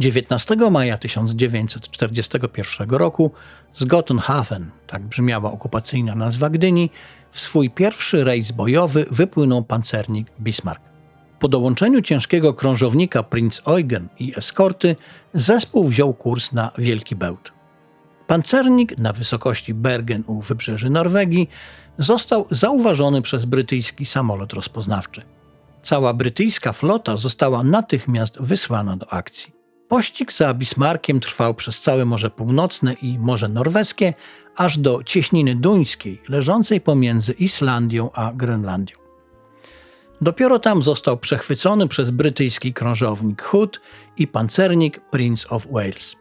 19 maja 1941 roku z Gottenhafen, tak brzmiała okupacyjna nazwa Gdyni, w swój pierwszy rejs bojowy wypłynął pancernik Bismarck. Po dołączeniu ciężkiego krążownika Prinz Eugen i eskorty, zespół wziął kurs na Wielki Bełt. Pancernik na wysokości Bergen u wybrzeży Norwegii został zauważony przez brytyjski samolot rozpoznawczy. Cała brytyjska flota została natychmiast wysłana do akcji. Pościg za Bismarckiem trwał przez całe Morze Północne i Morze Norweskie, aż do cieśniny duńskiej, leżącej pomiędzy Islandią a Grenlandią. Dopiero tam został przechwycony przez brytyjski krążownik Hood i pancernik Prince of Wales.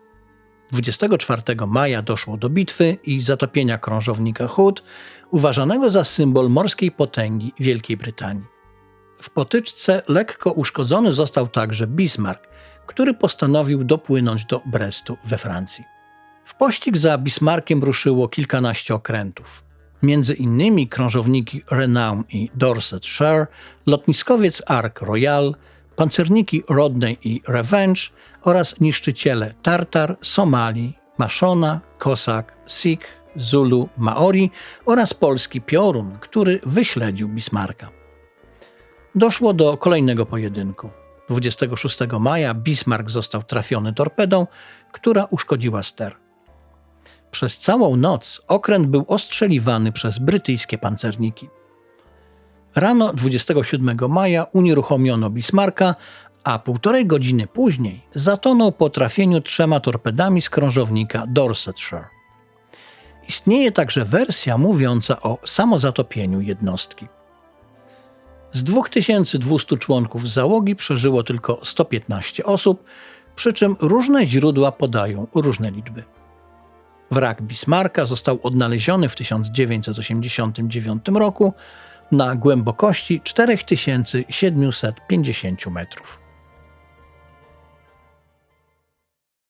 24 maja doszło do bitwy i zatopienia krążownika Hood, uważanego za symbol morskiej potęgi Wielkiej Brytanii. W potyczce lekko uszkodzony został także Bismarck, który postanowił dopłynąć do Brestu we Francji. W pościg za Bismarckiem ruszyło kilkanaście okrętów. Między innymi krążowniki Renown i Dorsetshire, lotniskowiec Ark Royal, pancerniki Rodney i Revenge oraz niszczyciele Tartar, Somali, Maszona, Kosak, Sikh, Zulu, Maori oraz polski Piorun, który wyśledził Bismarcka. Doszło do kolejnego pojedynku. 26 maja Bismarck został trafiony torpedą, która uszkodziła ster. Przez całą noc okręt był ostrzeliwany przez brytyjskie pancerniki. Rano 27 maja unieruchomiono Bismarcka, a półtorej godziny później zatonął po trafieniu trzema torpedami z krążownika Dorsetshire. Istnieje także wersja mówiąca o samozatopieniu jednostki. Z 2200 członków załogi przeżyło tylko 115 osób, przy czym różne źródła podają różne liczby. Wrak Bismarcka został odnaleziony w 1989 roku na głębokości 4750 metrów.